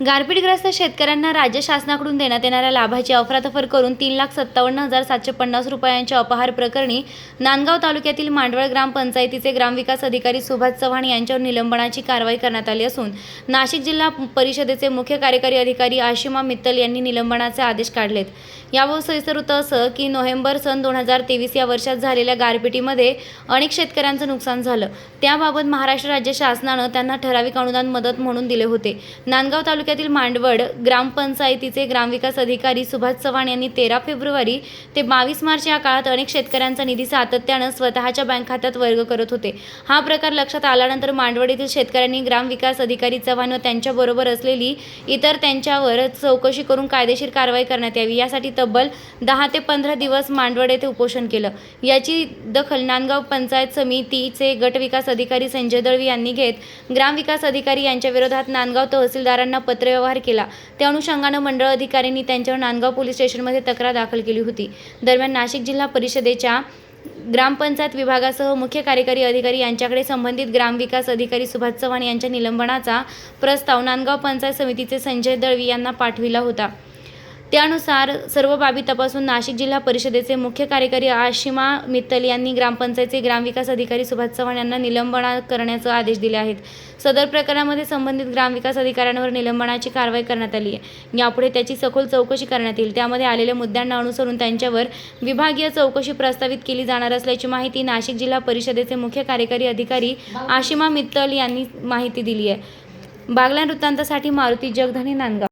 गारपीटग्रस्त शेतकऱ्यांना राज्य शासनाकडून देण्यात येणाऱ्या लाभाची अफरातफर करून तीन लाख सत्तावन्न हजार सातशे पन्नास रुपयांच्या अपहार प्रकरणी नांदगाव तालुक्यातील मांडवळ ग्रामपंचायतीचे ग्रामविकास अधिकारी सुभाष चव्हाण यांच्यावर निलंबनाची कारवाई करण्यात आली असून नाशिक जिल्हा परिषदेचे मुख्य कार्यकारी अधिकारी आशिमा मित्तल यांनी निलंबनाचे आदेश काढलेत. यावर सविस्तर होतं असं की नोव्हेंबर सन दोन हजार तेवीस या वर्षात झालेल्या गारपिटीमध्ये अनेक शेतकऱ्यांचं नुकसान झालं. त्याबाबत महाराष्ट्र राज्य शासनानं त्यांना ठराविक अनुदान मदत म्हणून दिले होते. नांदगाव तालुक्यातील मांडवड ग्रामपंचायतीचे ग्रामविकास अधिकारी सुभाष चव्हाण यांनी तेरा फेब्रुवारी ते बावीस मार्च या काळात अनेक शेतकऱ्यांचा निधी सातत्यानं स्वतःच्या बँक खात्यात वर्ग करत होते. हा प्रकार लक्षात आल्यानंतर मांडवड येथील शेतकऱ्यांनी ग्रामविकास अधिकारी चव्हाण व त्यांच्याबरोबर असलेली इतर त्यांच्यावर चौकशी करून कायदेशीर कारवाई करण्यात यावी. यासाठी तब्बल दहा ते पंधरा दिवस मांडवड येथे उपोषण केलं. याची दखल नांदगाव पंचायत समितीचे गटविकास अधिकारी संजय दळवी यांनी घेत ग्रामविकास अधिकारी यांच्या विरोधात नांदगाव तहसीलदारांना पत्रव्यवहार केला. त्या अनुषंगानं मंडळ अधिकाऱ्यांनी त्यांच्यावर नांदगाव पोलीस स्टेशनमध्ये तक्रार दाखल केली होती. दरम्यान नाशिक जिल्हा परिषदेच्या ग्रामपंचायत विभागासह मुख्य कार्यकारी अधिकारी यांच्याकडे संबंधित ग्रामविकास अधिकारी सुभाष चव्हाण यांच्या निलंबनाचा प्रस्ताव नांदगाव पंचायत समितीचे संजय दळवी यांना पाठविला होता. त्यानुसार सर्व बाबी तपासून नाशिक जिल्हा परिषदेचे मुख्य कार्यकारी आशिमा मित्तल यांनी ग्रामपंचायतचे ग्रामविकास अधिकारी सुभाष चव्हाण यांना निलंबना करण्याचे आदेश दिले आहेत. सदर प्रकरणामध्ये संबंधित ग्रामविकास अधिकाऱ्यांवर निलंबनाची कारवाई करण्यात आली आहे. यापुढे त्याची सखोल चौकशी करण्यात येईल. त्यामध्ये आलेल्या मुद्द्यांना अनुसरून त्यांच्यावर विभागीय चौकशी प्रस्तावित केली जाणार असल्याची माहिती नाशिक जिल्हा परिषदेचे मुख्य कार्यकारी अधिकारी आशिमा मित्तल यांनी माहिती दिली आहे. बागला वृत्तांतासाठी मारुती जगधने नांदगाव.